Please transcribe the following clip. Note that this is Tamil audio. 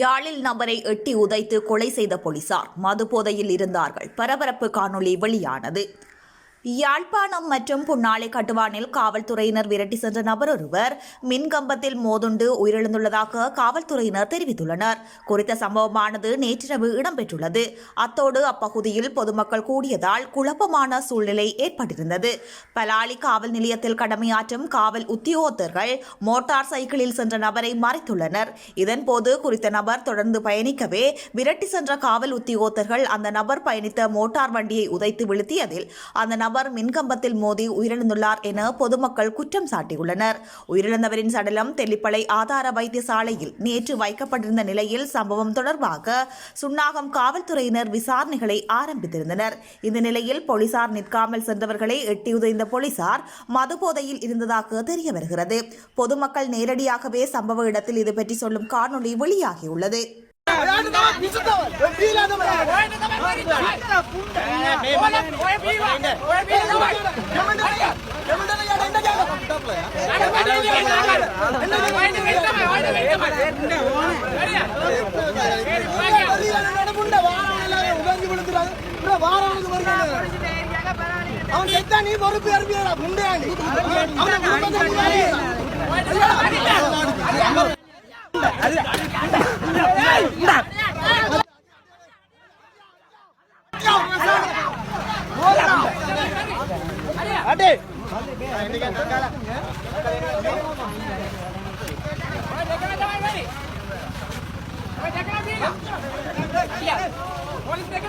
யாழில் நபரை எட்டி உதைத்து கொலை செய்த போலீசார் மது போதையில் இருந்தார்கள். பரபரப்பு காணொளி வெளியானது. யாழ்ப்பாணம் மற்றும் புன்னாலை கட்டுவானில் காவல்துறையினர் விரட்டி சென்ற நபர் ஒருவர் மின்கம்பத்தில் மோதுண்டு உயிரிழந்துள்ளதாக காவல்துறையினர் தெரிவித்துள்ளனர். குறித்த சம்பவமானது நேற்றிரவு இடம்பெற்றுள்ளது. அத்தோடு அப்பகுதியில் பொதுமக்கள் கூடியதால் குழப்பமான சூழ்நிலை ஏற்பட்டிருந்தது. பலாலி காவல் நிலையத்தில் கடமையாற்றும் காவல் உத்தியோகத்தர்கள் மோட்டார் சைக்கிளில் சென்ற நபரை மறைத்துள்ளனர். இதன்போது குறித்த நபர் தொடர்ந்து பயணிக்கவே விரட்டி சென்ற காவல் உத்தியோகத்தர்கள் அந்த நபர் பயணித்த மோட்டார் வண்டியை உதைத்து வீழ்த்தியதில் அந்த நபர் மின்கம்பத்தில் மோதி உயிரிழந்துள்ளார் என பொதுமக்கள் குற்றம் சாட்டியுள்ளனர். உயிரிழந்தவரின் சடலம் தெல்லிப்பளை ஆதார வைத்தியசாலையில் நேற்று வைக்கப்பட்டிருந்த நிலையில் சம்பவம் தொடர்பாக சுன்னாகம் காவல்துறையினர் விசாரணைகளை ஆரம்பித்திருந்தனர். இந்த நிலையில் போலீசார் நிற்காமல் சென்றவர்களை எட்டி உதைந்த போலீசார் மதுபோதையில் இருந்ததாக தெரிய வருகிறது. பொதுமக்கள் நேரடியாகவே சம்பவ இடத்தில் இது பற்றி சொல்லும் காணொலி வெளியாகியுள்ளது. அவன் செத்தா நீ பொறுப்பு முண்டையாண்டி அவனை అడే పోలీస్ దగ్గర